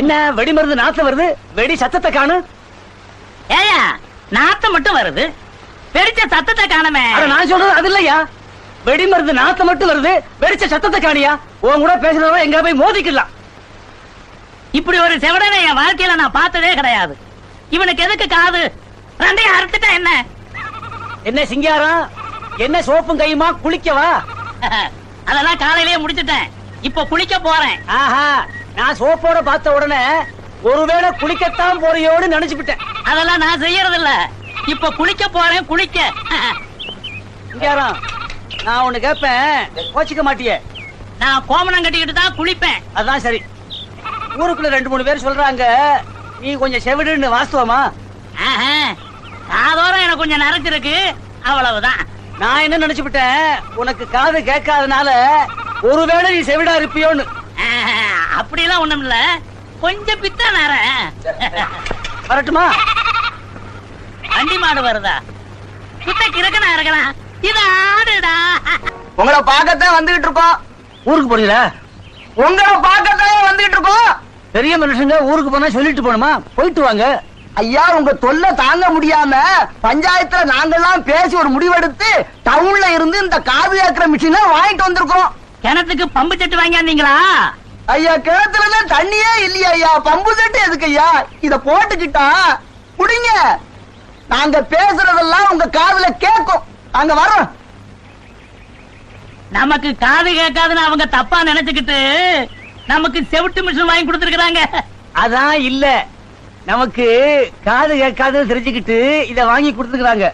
என்ன வெடி மருந்து நாத்து வருது? வெடி சத்தத்தை காணு. ஏயா நாத்தம் மட்டும் வருது. வெடிச்ச சத்தத்தை காணமே. நான் சொல்றது அது இல்லையா? வெடி மருந்து நாத்து மட்டும் வருது வெடிச்ச சத்தத்தை காணியா? உன் கூட பேசுறவங்க எங்க போய் மோதிக்கலாம் இப்படி ஒரு செவடனை என் வாழ்க்கையில நான் பார்த்ததே கிடையாது. இவனுக்கு எதுக்கு காது? ரெண்டையும் அறுத்துட்டா என்ன? என்ன சிங்காரம்? என்ன சோப்பும் கையுமா? குளிக்கவா? அதெல்லாம் காலையிலேயே முடிச்சிட்டேன். இப்ப குளிக்க போறேன். ஆஹா நான் சோப்போட பார்த்த உடனே ஒருவேளை குளிக்கத்தான் போறியோன்னு நினைச்சுக்கிட்டேன் அதெல்லாம் நான் செய்யறது இல்ல இப்ப குளிக்க போறேன் குளிக்க. சிங்காரம் நான் ஒண்ணு கேட்பேன் கோச்சிக்க மாட்டியே. நான் கோமணம் கட்டிக்கிட்டு தான் குளிப்பேன். அதான் சரி. ஊருக்குள்ள ரெண்டு மூணு பேர் சொல்றாங்க நீ கொஞ்சம் செவிடுன்னு வாஸ்தவமா? ஆஹா. காதோரம் எனக்கு கொஞ்சம் நரைச்சிருக்கு அவ்வளவுதான். நான் என்ன நினைச்சுக்கிட்டேன் உனக்கு காது கேட்காதனால ஒருவேளை நீ செவிடா இருப்பியோன்னு. ஆஹா. அப்படிலாம் ஒண்ணும் இல்ல கொஞ்சம் பித்த நர. வரட்டுமா? வண்டி மாடு வருதா? பித்த கிழக்கனா இருக்கலாம். இது ஆடுடா. உங்களை பார்க்கத்தான் வந்துகிட்டு இருக்கோம். ஊருக்கு போறீங்களா? உங்களை பார்க்கத்தான் வந்துகிட்டு இருக்கோம். பெரிய மனுஷங்க ஊருக்கு போனா சொல்லிட்டு போணுமா போயிட்டு வாங்க. ஐயா உங்க தொல்லை தாங்க முடியாம பஞ்சாயத்துல நாங்கெல்லாம் பேசி ஒரு முடிவெடுத்து டவுன்ல இருந்து இந்த காது கேட்கிற மிஷினை வாங்கிட்டு வந்திருக்கோம். கிணத்துக்கு பம்பு செட்டு வாங்கியாந்தீங்களா? ஐயா கிணத்துல தான் தண்ணியே இல்லையா ஐயா. பம்பு செட்டு எதுக்கு ஐயா? இத போட்டுக்கிட்டா குடிங்க. நாங்க பேசுறதெல்லாம் உங்க காதுல கேட்கும். நாங்க வர்றோம். நமக்கு காது கேட்காதுன்னு அவங்க தப்பா நினைச்சுக்கிட்டு நமக்கு செவிட்டு மிஷின் வாங்கி கொடுத்துருக்காங்க அதான் இல்ல. நமக்கு காது கேட்காதுன்னு தெரிஞ்சுக்கிட்டு இத வாங்கி கொடுத்துக்கிறாங்க